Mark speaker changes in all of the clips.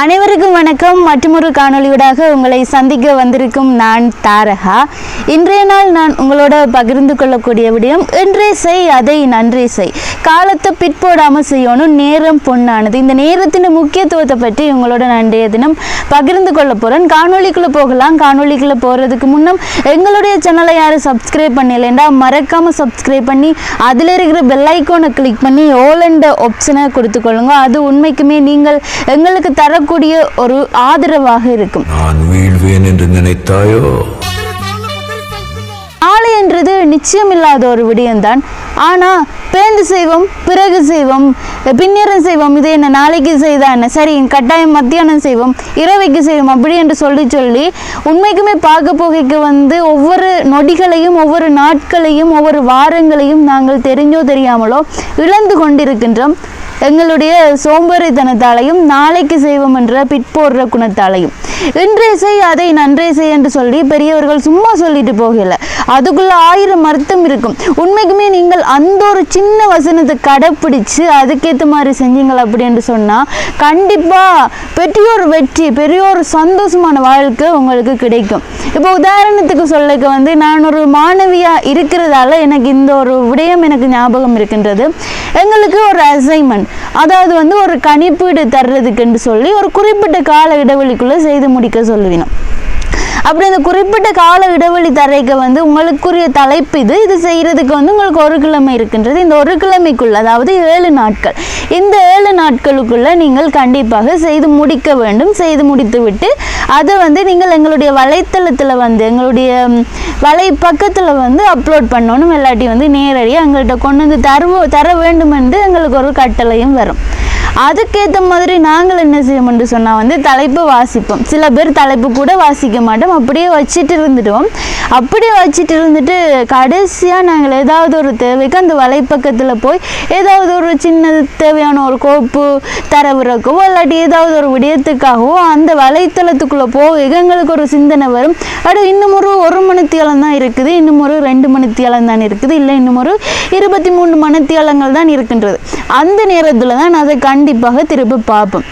Speaker 1: அனைவருக்கும் வணக்கம். மற்றொரு காணொளியூடாக உங்களை சந்திக்க வந்திருக்கும் நான் தாரகா. இன்றைய நாள் நான் உங்களோட பகிர்ந்து கொள்ளக்கூடிய விடயம் இன்றே செய் அதை நன்றே செய். காலத்தை பிற்போடாமல் செய்யணும் நேரம் பொண்ணானது. இந்த நேரத்தின் முக்கியத்துவத்தை பற்றி உங்களோட நன்றைய தினம் பகிர்ந்து கொள்ள போகிறேன் காணொலிக்குள்ளே போகலாம். காணொலிக்குள்ளே போகிறதுக்கு முன்னம் எங்களுடைய சேனலை யாரும் சப்ஸ்கிரைப் பண்ணலைண்டா மறக்காமல் சப்ஸ்கிரைப் பண்ணி அதில் இருக்கிற பெல் ஐக்கானை கிளிக் பண்ணி ஓலண்ட ஆப்ஷனை கொடுத்துக்கொள்ளுங்க. அது உண்மைக்குமே நீங்கள் எங்களுக்கு தர தரக்கூடிய ஒரு ஆதரவாக இருக்கும்.
Speaker 2: நான் வீழ்வேன் என்று நினைத்தாயோ?
Speaker 1: நாளைன்றது நிச்சயமில்லாத ஒரு விடயம்தான். ஆனால் பேந்து செய்வோம் பிறகு செய்வோம் பின்னேரம் செய்வோம் இது என்ன நாளைக்கு செய்தா என்ன? சரி கட்டாயம் மத்தியானம் செய்வோம் இரவைக்கு செய்வோம் அப்படி என்று சொல்லி சொல்லி உண்மைக்குமே பார்க்க போகைக்கு வந்து ஒவ்வொரு நொடிகளையும் ஒவ்வொரு நாட்களையும் ஒவ்வொரு வாரங்களையும் நாங்கள் தெரிஞ்சோ தெரியாமலோ இழந்து கொண்டிருக்கின்றோம். எங்களுடைய சோம்பேறித்தனத்தாலையும் நாளைக்கு செய்வோம் என்ற பிற்போடுற குணத்தாலையும். இன்றே செய் அதை நன்றே செய் என்று சொல்லி பெரியவர்கள் சும்மா சொல்லிட்டு போகல. அதுக்குள்ள ஆயிரம் அர்த்தம் இருக்கும். உண்மைக்குமே நீங்கள் அந்த ஒரு சின்ன வசனத்தை கடைப்பிடிச்சு அதுக்கேற்ற மாதிரி செஞ்சீங்கள் அப்படி என்று சொன்னா கண்டிப்பா பெரியோர் வெற்றி பெரியோர் சந்தோஷமான வாழ்க்கை உங்களுக்கு கிடைக்கும். இப்போ உதாரணத்துக்கு சொல்லக்க வந்து நான் ஒரு மாணவியா இருக்கிறதால எனக்கு இந்த ஒரு விடயம் எனக்கு ஞாபகம் இருக்கின்றது. எங்களுக்கு ஒரு அசைன்மெண்ட் அதாவது வந்து ஒரு கணிப்பீடு தர்றதுக்குன்னு சொல்லி ஒரு குறிப்பிட்ட கால இடைவெளிக்குள்ள செய்து முடிக்க சொல்லுவினோம் அப்படி இந்த குறிப்பிட்ட கால இடைவெளி தரைக்கு வந்து உங்களுக்குரிய தலைப்பு இது. இது செய்கிறதுக்கு வந்து உங்களுக்கு ஒரு கிழமை இருக்கின்றது. இந்த ஒரு கிழமைக்குள்ள அதாவது ஏழு நாட்கள். இந்த ஏழு நாட்களுக்குள்ள நீங்கள் கண்டிப்பாக செய்து முடிக்க வேண்டும். செய்து முடித்து விட்டு அதை வந்து நீங்கள் எங்களுடைய வலைத்தளத்தில் வந்து எங்களுடைய வலை பக்கத்தில் வந்து அப்லோட் பண்ணணும். இல்லாட்டி வந்து நேரடியாக எங்கள்கிட்ட கொண்டு வந்து தருவ தர வேண்டும் என்று எங்களுக்கு ஒரு கட்டளையும் வரும். அதுக்கேற்ற மாதிரி நாங்கள் என்ன செய்யணும்னு சொன்னால் வந்து தலைப்பு வாசிப்போம். சில பேர் தலைப்பு கூட வாசிக்க மாட்டோம். அப்படியே வச்சுட்டு இருந்துட்டோம் அப்படியே வச்சுட்டு இருந்துட்டு கடைசியாக நாங்கள் ஏதாவது ஒரு தேவைக்கு அந்த வலைப்பக்கத்தில் போய் ஏதாவது ஒரு சின்ன தேவையான ஒரு கோப்பு தரவிறக்கவோ இல்லாட்டி ஏதாவது ஒரு விடயத்துக்காகவோ அந்த வலைத்தளத்துக்குள்ளே போக எங்களுக்கு ஒரு சிந்தனை வரும். அடு இன்னும் ஒரு ஒரு மணித்தியாலம் தான் இருக்குது. இன்னும் ஒரு ரெண்டு மணித்தியாலம் தான் இருக்குது. இல்லை இன்னும் ஒரு இருபத்தி மூணு மணித்தியாலங்கள் தான் இருக்கின்றது. அந்த நேரத்தில் தான் அதை கண்டிப்பாக திருப்பி பார்ப்போம்.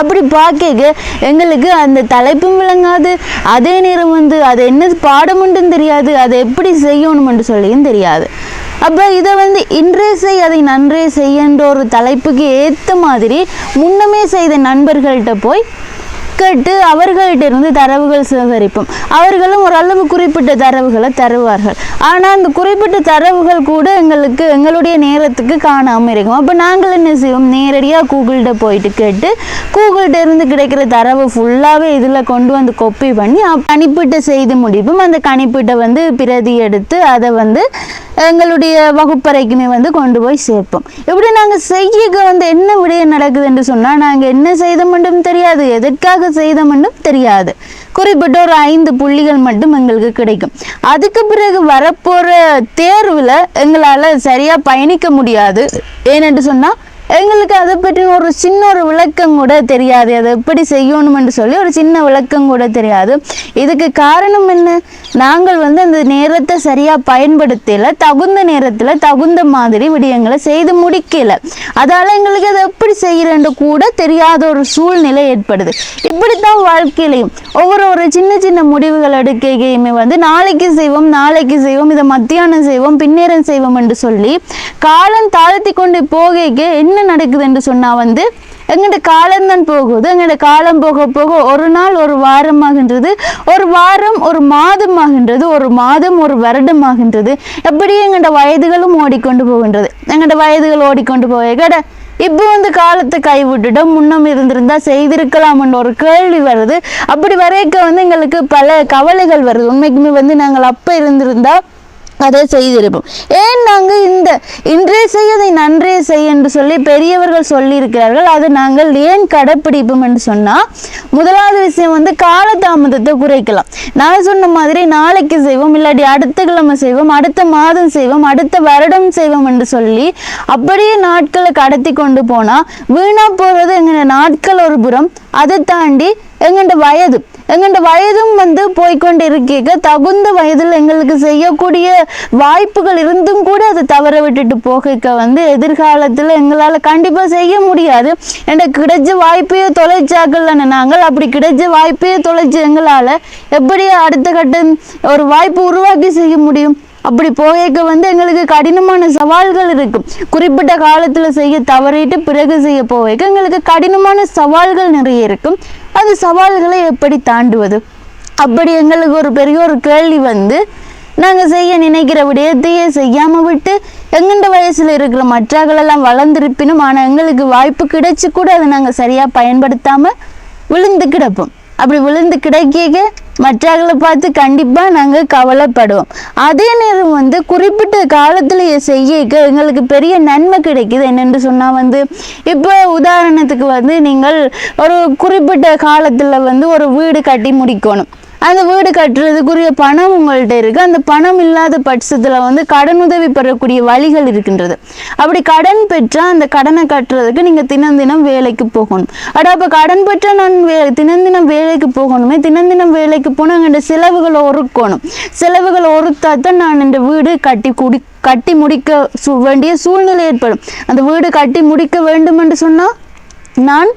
Speaker 1: அப்படி பார்க்க எங்களுக்கு அந்த தலைப்பும் விளங்காது அதே நேரம் வந்து அது என்ன பாடமுண்டும் தெரியாது அதை எப்படி செய்யணும்னு சொல்லியும் தெரியாது. அப்போ இதை வந்து இன்றே செய் அதை நன்றே செய்யன்ற ஒரு தலைப்புக்கு ஏற்ற மாதிரி முன்னமே செய்த நண்பர்கள்ட்ட போய் கேட்டு அவர்கள்ட்ட இருந்து தரவுகள் சேகரிப்போம். அவர்களும் ஓரளவு குறிப்பிட்ட தரவுகளை தருவார்கள். ஆனால் அந்த குறிப்பிட்ட தரவுகள் கூட எங்களுக்கு எங்களுடைய நேரத்துக்கு காணாமல் இருக்கும். அப்போ நாங்கள் என்ன செய்வோம்? நேரடியாக கூகுள்கிட்ட போயிட்டு கேட்டு கூகுள்கிட்ட இருந்து கிடைக்கிற தரவு ஃபுல்லாகவே இதில் கொண்டு வந்து கொப்பி பண்ணி கணிப்பீட்டை செய்து முடிப்போம். அந்த கணிப்பீட்டை வந்து பிரதி எடுத்து அதை வந்து எங்களுடைய வகுப்பறைக்குமே வந்து கொண்டு போய் சேர்ப்போம். இப்படி நாங்கள் செய்யக்க வந்து என்ன விடயம் நடக்குதுன்னு சொன்னால் நாங்கள் என்ன செய்தோம்ன்றும் தெரியாது. எதற்காக செய்தோம்ன்றும் தெரியாது. குறிப்பிட்ட ஒரு ஐந்து புள்ளிகள் மட்டும் எங்களுக்கு கிடைக்கும். அதுக்கு பிறகு வரப்போகிற தேர்வில் எங்களால் சரியாக பயணிக்க முடியாது. ஏனென்று சொன்னால் எங்களுக்கு அதை பற்றி ஒரு சின்ன ஒரு விளக்கம் கூட தெரியாது. அதை எப்படி செய்யணும்னு சொல்லி ஒரு சின்ன விளக்கம் கூட தெரியாது. இதுக்கு காரணம் என்ன? நாங்கள் வந்து அந்த நேரத்தை சரியாக பயன்படுத்தல தகுந்த நேரத்தில் தகுந்த மாதிரி விடயங்களை செய்து முடிக்கலை. அதால் எங்களுக்கு அதை எப்படி செய்கிறேன்னு கூட தெரியாத ஒரு சூழ்நிலை ஏற்படுது. இப்படித்தான் வாழ்க்கையிலையும் ஒவ்வொரு ஒரு சின்ன சின்ன முடிவுகள் எடுக்கையுமே வந்து நாளைக்கு செய்வோம் நாளைக்கு செய்வோம் இதை மத்தியானம் செய்வோம் பின்னேரம் செய்வோம் என்று சொல்லி காலம் தாழ்த்தி கொண்டு போகைக்கு என்ன என்ன நடக்குது என்று சொன்னால் வந்து எங்கள்ட காலம்தான் போகுது. எங்களோட காலம் போக போக ஒரு நாள் ஒரு வாரமாகின்றது ஒரு வாரம் ஒரு மாதமாகின்றது ஒரு மாதம் ஒரு வருடமாகின்றது. எப்படியும் எங்கள்ட வயதுகளும் ஓடிக்கொண்டு போகின்றது. எங்கள்ட வயதுகள் ஓடிக்கொண்டு போக கடை இப்போ வந்து காலத்தை கைவிட்டுட்டோம் முன்னம் இருந்திருந்தா செய்திருக்கலாம்ன்ற ஒரு கேள்வி வருது. அப்படி வரைக்க வந்து எங்களுக்கு பல கவலைகள் வருது. உண்மைக்குமே வந்து நாங்கள் அப்போ இருந்திருந்தா அதை செய்திருப்போம். ஏன் நாங்கள் இந்த இன்றே செய்யதை நன்றே செய் என்று சொல்லி பெரியவர்கள் சொல்லியிருக்கிறார்கள். அதை நாங்கள் ஏன் கடைப்பிடிப்போம் என்று சொன்னால் முதலாவது விஷயம் வந்து காலதாமதத்தை குறைக்கலாம். நான் சொன்ன மாதிரி நாளைக்கு செய்வோம் இல்லாட்டி அடுத்த கிழமை செய்வோம் அடுத்த மாதம் செய்வோம் அடுத்த வருடம் செய்வோம் என்று சொல்லி அப்படியே நாட்களை கடத்தி கொண்டு போனால் வீணாக போகிறது எங்கள் நாட்கள் ஒரு புறம் அதை தாண்டி எங்கள்ட வயது? எங்கள்ட வயதும் வந்து போய்க்கொண்டு இருக்க தகுந்த வயதில் எங்களுக்கு செய்யக்கூடிய வாய்ப்புகள் இருந்தும் கூட அதை தவற விட்டுட்டு போகைக்க வந்து எதிர்காலத்தில் எங்களால் கண்டிப்பாக செய்ய முடியாது. எனக்கு கிடைச்ச வாய்ப்பையே தொலைச்சாக்கள்னு நாங்கள் அப்படி கிடைச்ச வாய்ப்பையே தொலைச்சு எங்களால் எப்படி அடுத்த கட்டம் ஒரு வாய்ப்பு உருவாக்கி செய்ய முடியும்? அப்படி போகைக்க வந்து எங்களுக்கு கடினமான சவால்கள் இருக்கும் குறிப்பிட்ட காலத்துல செய்ய தவறிட்டு பிறகு செய்ய போகைக்க எங்களுக்கு கடினமான சவால்கள் நிறைய இருக்கும் அது சவால்களை எப்படி தாண்டுவது? அப்படி எங்களுக்கு ஒரு பெரிய ஒரு கேள்வி வந்து நாங்கள் செய்ய நினைக்கிற விடயத்தையே செய்யாமல் விட்டு எங்கெண்ட வயசில் இருக்கிற மற்றாக்களெல்லாம் வளர்ந்துருப்பினும் வளர்ந்திருப்பினும் ஆனால் எங்களுக்கு வாய்ப்பு கிடைச்சி கூட அதை நாங்கள் சரியாக பயன்படுத்தாமல் விழுந்து கிடப்போம். அப்படி விழுந்து கிடைக்க மற்றவர்களை பார்த்து கண்டிப்பாக நாங்கள் கவலைப்படுவோம். அதே நேரம் வந்து குறிப்பிட்ட காலத்திலேயே செய்ய எங்களுக்கு பெரிய நன்மை கிடைக்குது. என்னென்று சொன்னால் வந்து இப்போ உதாரணத்துக்கு வந்து நீங்கள் ஒரு குறிப்பிட்ட காலத்தில் வந்து ஒரு வீடு கட்டி முடிக்கணும். அந்த வீடு கட்டுறதுக்குரிய பணம் உங்கள்கிட்ட இருக்குது அந்த பணம் இல்லாத பட்சத்தில் வந்து கடன் உதவி பெறக்கூடிய வழிகள் இருக்கின்றது. அப்படி கடன் பெற்றால் அந்த கடனை கட்டுறதுக்கு நீங்கள் தினம் தினம் வேலைக்கு போகணும். அட அப்போ கடன் பெற்றால் நான் வே தினம் தினம் வேலைக்கு போகணுமே. தினம் தினம் வேலைக்கு போனால் எங்கள் செலவுகளை ஒருக்கணும் செலவுகளை ஒருத்தா தான் நான் இந்த வீடு கட்டி குடி கட்டி முடிக்க வேண்டிய சூழ்நிலை ஏற்படும். அந்த வீடு கட்டி முடிக்க வேண்டும் என்று சொன்னால் நான்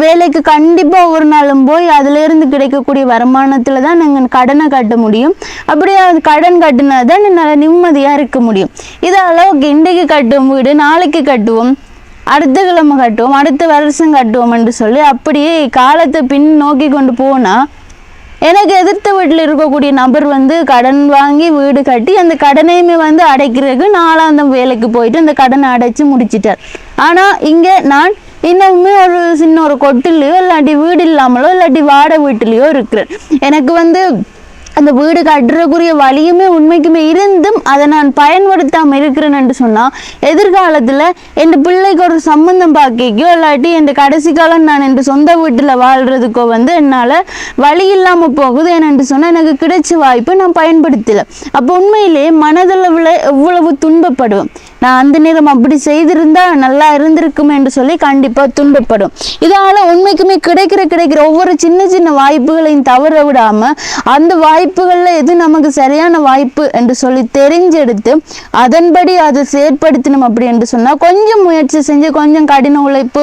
Speaker 1: வேலைக்கு கண்டிப்பாக ஒரு நாளும் போய் அதிலிருந்து கிடைக்கக்கூடிய வருமானத்தில் தான் நாங்கள் கடனை கட்ட முடியும். அப்படியே அது கடன் கட்டினா தான் என்னால் நிம்மதியாக இருக்க முடியும். இதால் அளவுக்கு இன்றைக்கு கட்டும் வீடு நாளைக்கு கட்டுவோம். அடுத்த கிழமை கட்டுவோம் அடுத்த வருஷம் கட்டுவோம் என்று சொல்லி அப்படியே காலத்தை பின் நோக்கி கொண்டு போனால் எனக்கு எதிர்த்த வீட்டில் இருக்கக்கூடிய நபர் வந்து கடன் வாங்கி வீடு கட்டி அந்த கடனையுமே வந்து அடைக்கிறதுக்கு நாலாந்தம் வேலைக்கு போயிட்டு அந்த கடனை அடைச்சி முடிச்சிட்டார். ஆனால் இங்கே நான் இன்னுமே ஒரு சின்ன ஒரு கொட்டிலையோ இல்லாட்டி வீடு இல்லாமலோ இல்லாட்டி வாடகை வீட்டிலையோ இருக்கிறேன். எனக்கு வந்து அந்த வீடு கட்டுறக்குரிய வழியுமே உண்மைக்குமே இருந்தும் அதை நான் பயன்படுத்தாமல் இருக்கிறேன்னு சொன்னால் எதிர்காலத்தில் என் பிள்ளைக்கு ஒரு சம்பந்தம் பார்க்கோ இல்லாட்டி என் கடைசி காலம் நான் என் சொந்த வீட்டில் வாழ்கிறதுக்கோ வந்து என்னால் வழி இல்லாமல் போகுது என்னென்று சொன்னால் எனக்கு கிடைச்ச வாய்ப்பை நான் பயன்படுத்தலை. அப்போ உண்மையிலேயே மனதளவில் எவ்வளவு துன்பப்படுவேன். நான் அந்த நேரம் அப்படி செய்திருந்தா நல்லா இருந்திருக்கும் என்று சொல்லி கண்டிப்பாக துன்பப்படும். இதால் உண்மைக்குமே கிடைக்கிற கிடைக்கிற ஒவ்வொரு சின்ன சின்ன வாய்ப்புகளையும் தவற விடாம அந்த வாய்ப்புகளில் எது நமக்கு சரியான வாய்ப்பு என்று சொல்லி தெரிஞ்செடுத்து அதன்படி அதை செயற்படுத்தணும் அப்படி என்று சொன்னால் கொஞ்சம் முயற்சி செஞ்சு கொஞ்சம் கடின உழைப்பு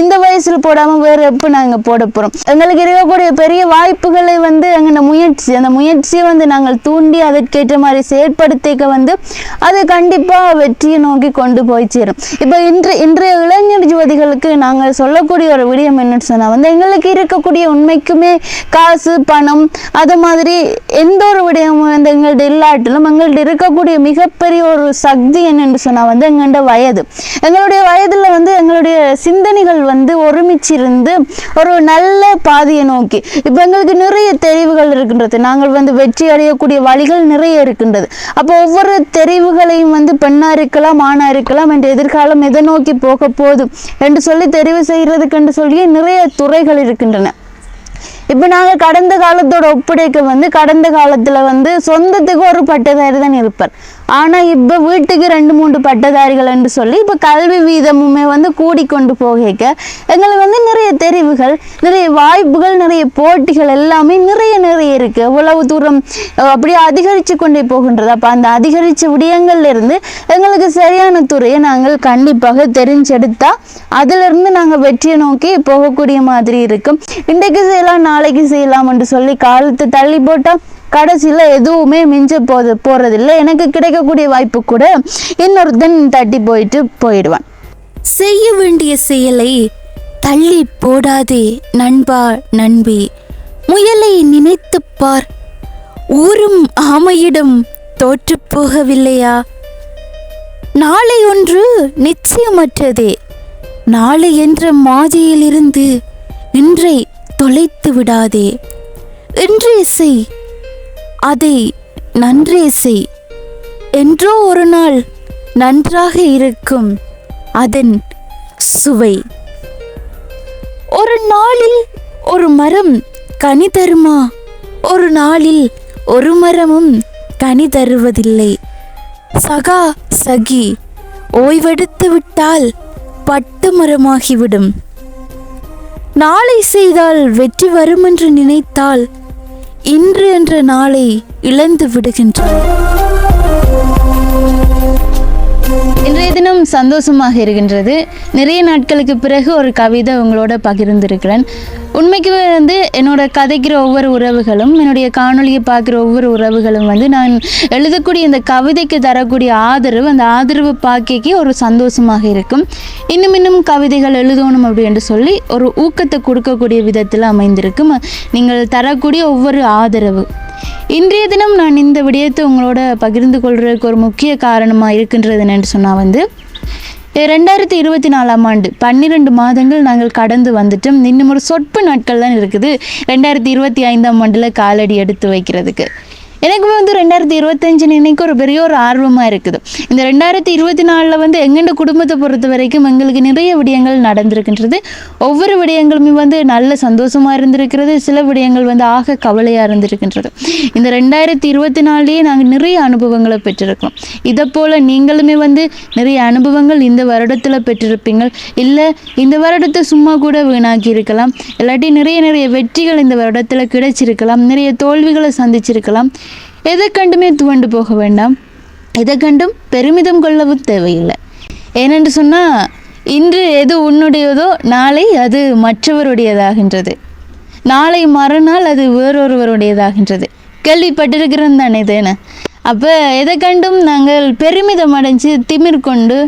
Speaker 1: இந்த வயசுல போடாம வேற எப்போ நாங்கள் போட போறோம்? எங்களுக்கு இருக்கக்கூடிய பெரிய வாய்ப்புகளை வந்து எங்களோட முயற்சி அந்த முயற்சியை வந்து நாங்கள் தூண்டி அதற்கேற்ற மாதிரி செயற்படுத்திக்க வந்து அது கண்டிப்பா வெற்றியை நோக்கி கொண்டு போய் சேரும். இப்போ இன்று இன்றைய இளைஞர் ஜோதிகளுக்கு நாங்கள் சொல்லக்கூடிய ஒரு விடயம் என்னன்னு சொன்னா வந்து எங்களுக்கு இருக்கக்கூடிய உண்மைக்குமே காசு பணம் அது மாதிரி எந்த ஒரு விடயமும் வந்து எங்கள்ட்ட இல்லாட்டிலும் எங்கள்கிட்ட இருக்கக்கூடிய மிகப்பெரிய ஒரு சக்தி என்னன்னு சொன்னா வந்து எங்கள்கிட்ட வயது. எங்களுடைய வயதுல வந்து எங்களுடைய சிந்தனைகள் வந்து ஒருமிச்சிருந்து ஒரு நல்ல பாதையை நோக்கி. இப்போ எங்களுக்கு நிறைய தெரிவுகள் இருக்கின்றது. நாங்கள் வந்து வெற்றி அடையக்கூடிய வழிகள் நிறைய இருக்கின்றது. அப்போ ஒவ்வொரு தெரிவுகளையும் வந்து பெண்ணாருக்கள் இருக்கலாம் ஆணா இருக்கலாம் என்ற எதிர்காலம் எதை நோக்கி போக போதும் என்று சொல்லி தெரிவு செய்யறதுக்கு என்று சொல்லி நிறைய துறைகள் இருக்கின்றன. இப்போ நாங்கள் கடந்த காலத்தோட ஒப்படைக்க வந்து கடந்த காலத்தில் வந்து சொந்தத்துக்கு ஒரு பட்டதாரி தான் இருப்பார். ஆனால் இப்போ வீட்டுக்கு ரெண்டு மூன்று பட்டதாரிகள் என்று சொல்லி இப்போ கல்வி வீதமுமே வந்து கூடிக்கொண்டு போகிக்க. எங்களுக்கு வந்து நிறைய தெரிவுகள் நிறைய வாய்ப்புகள் நிறைய போட்டிகள் எல்லாமே நிறைய நிறைய இருக்குது எவ்வளவு தூரம் அப்படியே அதிகரித்து கொண்டே போகின்றது. அப்போ அந்த அதிகரித்த விடயங்கள்லேருந்து எங்களுக்கு சரியான துறையை நாங்கள் கண்டிப்பாக தெரிஞ்செடுத்தால் அதிலிருந்து நாங்கள் வெற்றியை நோக்கி போகக்கூடிய மாதிரி இருக்கும். இன்றைக்கு செய்யலாம் நாளைக்கு செய்யலாம் என்று சொல்லி காலத்தை தள்ளி போட்டால் கடைசியில் எதுவுமே மிஞ்ச போது போகிறதில்ல எனக்கு கிடைக்கக்கூடிய வாய்ப்பு கூட இன்னொருத்தன் தட்டி போயிட்டு போயிடுவான்.
Speaker 3: செய்ய வேண்டிய செயலை தள்ளி போடாதே நண்பா நண்பி. முயலை நினைத்துப் பார். ஊரும் ஆமையிடம் தோற்று போகவில்லையா? நாளை ஒன்று நிச்சயமற்றதே. நாளை என்ற மாதியிலிருந்து இன்றை தொலைத்து விடாதே. இன்றைய செய். அதை நன்றே செய். என்றோ ஒரு நாள் நன்றாக இருக்கும் அதன் சுவை. ஒரு நாளில் ஒரு மரம் கனி தருமா? ஒரு நாளில் ஒரு மரமும் கனி தருவதில்லை. சகா சகி ஓய்வெடுத்து விட்டால் பட்டு மரமாகிவிடும். நாளை செய்தால் வெற்றி வரும் என்று நினைத்தால் இன்று என்ற நாளை இழந்து விடுகின்றோம்.
Speaker 1: இன்றைய தினம் சந்தோஷமாக இருக்கின்றது. நிறைய நாட்களுக்கு பிறகு ஒரு கவிதை உங்களோட பகிர்ந்திருக்கிறேன். உண்மைக்கு வந்து என்னோட கதைக்கிற ஒவ்வொரு உறவுகளும் என்னுடைய காணொலியை பார்க்குற ஒவ்வொரு உறவுகளும் வந்து நான் எழுதக்கூடிய இந்த கவிதைக்கு தரக்கூடிய ஆதரவு அந்த ஆதரவு பார்க்கக்கே ஒரு சந்தோஷமாக இருக்கும். இன்னும் இன்னும் கவிதைகள் எழுதணும் அப்படின்னு சொல்லி ஒரு ஊக்கத்தை கொடுக்கக்கூடிய விதத்தில் அமைந்திருக்கும். நீங்கள் தரக்கூடிய ஒவ்வொரு ஆதரவு. இன்றைய தினம் நான் இந்த விடயத்தை உங்களோட பகிர்ந்து கொள்றதுக்கு ஒரு முக்கிய காரணமாக இருக்கின்றது என்னன்னு சொன்னால் வந்து ரெண்டாயிரத்தி இருபத்தி நாலாம் ஆண்டு பன்னிரெண்டு மாதங்கள் நாங்கள் கடந்து வந்துட்டோம். இன்னும் ஒரு சொற்பு நாட்கள் தான் இருக்குது. ரெண்டாயிரத்தி இருபத்தி ஐந்தாம் ஆண்டில் காலடி எடுத்து வைக்கிறதுக்கு. எனக்குமே வந்து ரெண்டாயிரத்தி இருபத்தஞ்சு நினைக்க ஒரு பெரிய ஒரு ஆர்வமாக இருக்குது. இந்த ரெண்டாயிரத்தி இருபத்தி நாலில் வந்து எங்கெண்ட குடும்பத்தை பொறுத்த வரைக்கும் எங்களுக்கு நிறைய விடயங்கள் நடந்திருக்கின்றது. ஒவ்வொரு விடயங்களுமே வந்து நல்ல சந்தோஷமாக இருந்திருக்கிறது. சில விடயங்கள் வந்து ஆக கவலையாக இருந்திருக்கின்றது. இந்த ரெண்டாயிரத்தி இருபத்தி நாலுலேயே நாங்கள் நிறைய அனுபவங்களை பெற்றிருக்கோம் இதை போல் நீங்களுமே வந்து நிறைய அனுபவங்கள் இந்த வருடத்தில் பெற்றிருப்பீங்க இல்லை இந்த வருடத்தை சும்மா கூட வீணாக்கி இருக்கலாம். இல்லாட்டி நிறைய நிறைய வெற்றிகள் இந்த வருடத்தில் கிடைச்சிருக்கலாம். நிறைய தோல்விகளை சந்திச்சிருக்கலாம். எதை கண்டுமே துவண்டு போக வேண்டாம். எதை கண்டும் பெருமிதம் கொள்ளவும் தேவையில்லை. ஏனென்று சொன்னால் இன்று எது உன்னுடையதோ நாளை அது மற்றவருடையதாகின்றது. நாளை மறுநாள் அது வேறொருவருடையதாகின்றது. கேள்விப்பட்டிருக்கிறோம் தானே தேன அப்போ எதை கண்டும் நாங்கள் பெருமிதம் அடைஞ்சு திமிர் கொண்டு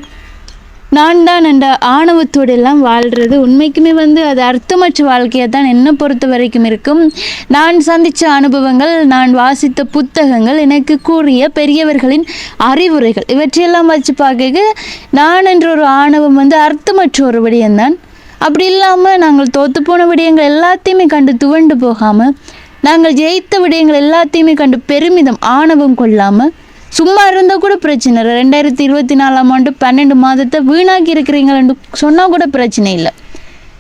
Speaker 1: நான் தான் என்ற ஆணவத்தோடு எல்லாம் வாழ்கிறது உண்மைக்குமே வந்து அது அர்த்தமற்ற வாழ்க்கையை தான் என்னை பொறுத்த வரைக்கும் இருக்கும். நான் சந்தித்த அனுபவங்கள் நான் வாசித்த புத்தகங்கள் எனக்கு கூறிய பெரியவர்களின் அறிவுரைகள் இவற்றையெல்லாம் வச்சு பார்க்க நான் என்ற ஒரு ஆணவம் வந்து அர்த்தமற்ற ஒரு விடயம்தான் அப்படி இல்லாமல் நாங்கள் தோத்து போன விடயங்கள் எல்லாத்தையுமே கண்டு துவண்டு போகாமல் நாங்கள் ஜெயித்த விடயங்கள் எல்லாத்தையுமே கண்டு பெருமிதம் ஆணவம் கொள்ளாமல் சும்மா இருந்தால் கூட பிரச்சனை இல்லை. ரெண்டாயிரத்தி இருபத்தி நாலாம் ஆண்டு பன்னெண்டு மாதத்தை வீணாக்கி இருக்கிறீங்களு சொன்னால் கூட பிரச்சனை இல்லை.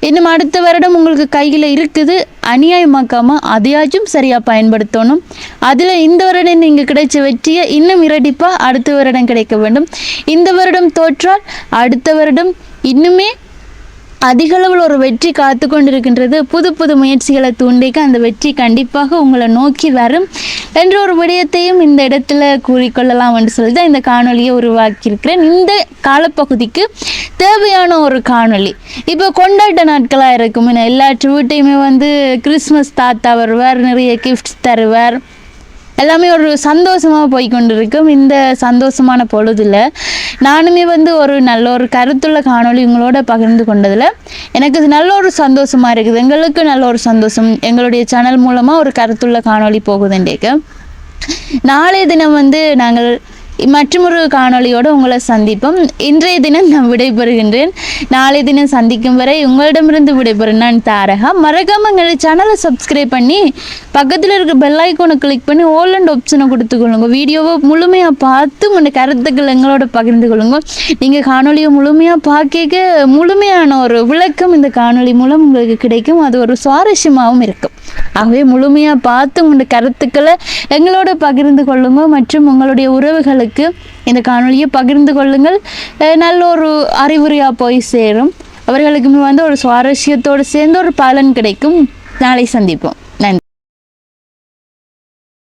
Speaker 1: இன்னும் அடுத்த வருடம் உங்களுக்கு கையில் இருக்குது. அநியாயமாக்காமல் அதையாச்சும் சரியாக பயன்படுத்தணும். அதில் இந்த வருடம் நீங்கள் கிடைச்ச வெற்றியை இன்னும் இரட்டிப்பாக அடுத்த வருடம் கிடைக்க வேண்டும். இந்த வருடம் தோற்றால் அடுத்த வருடம் இன்னுமே அதிகளவில் ஒரு வெற்றி காத்து கொண்டிருக்கின்றது புது புது முயற்சிகளை தூண்டிக்க அந்த வெற்றி கண்டிப்பாக உங்களை நோக்கி வரும். என்ற ஒரு விடயத்தையும் இந்த இடத்துல கூறிக்கொள்ளலாம் என்று சொல்லி தான் இந்த காணொலியை உருவாக்கியிருக்கிறேன். இந்த காலப்பகுதிக்கு தேவையான ஒரு காணொளி. இப்போ கொண்டாட்ட நாட்களாக இருக்கும் எல்லா வீட்டையுமே வந்து கிறிஸ்மஸ் தாத்தா வருவார் நிறைய கிஃப்ட்ஸ் தருவார். எல்லாமே ஒரு சந்தோஷமாக போய் கொண்டிருக்கும் இந்த சந்தோஷமான பொழுதில் நானுமே வந்து ஒரு நல்ல ஒரு கருத்துள்ள காணொளி உங்களோட பகிர்ந்து கொண்டதில் எனக்கு நல்ல ஒரு சந்தோஷமாக இருக்குது. எங்களுக்கு நல்ல ஒரு சந்தோஷம். எங்களுடைய சேனல் மூலமாக ஒரு கருத்துள்ள காணொளி போகுதுண்டேக்கு நாளைய தினம் வந்து நாங்கள் மற்றொரு காணொளியோடு உங்களை சந்திப்போம். இன்றைய தினம் நான் விடைபெறுகின்றேன். நாளை தினம் சந்திக்கும் வரை உங்களிடமிருந்து விடைபெறும் நான் தாரகா. மறக்காம சேனலை சப்ஸ்கிரைப் பண்ணி பக்கத்தில் இருக்க பெல் ஐக்கோனை கிளிக் பண்ணி ஓல் அண்ட் ஆப்ஷனை கொடுத்துக்கொள்ளுங்க வீடியோவை முழுமையாக பார்த்து உங்களோட கருத்துக்கள் எங்களோட பகிர்ந்து கொள்ளுங்க. நீங்கள் காணொலியை முழுமையாக பார்க்க முழுமையான ஒரு விளக்கம் இந்த காணொளி மூலம் உங்களுக்கு கிடைக்கும். அது ஒரு சுவாரஸ்யமாகவும் இருக்கும். ஆகவே முழுமையாக பார்த்து உங்களுடைய கருத்துக்களை எங்களோடு பகிர்ந்து கொள்ளுங்க மற்றும் உங்களுடைய உறவுகளுக்கு இந்த காணொலியை பகிர்ந்து கொள்ளுங்கள். நல்ல ஒரு அறிவுரையாக போய் சேரும். அவர்களுக்குமே வந்து ஒரு சுவாரஸ்யத்தோடு சேர்ந்து ஒரு பலன் கிடைக்கும். நாளை சந்திப்போம்.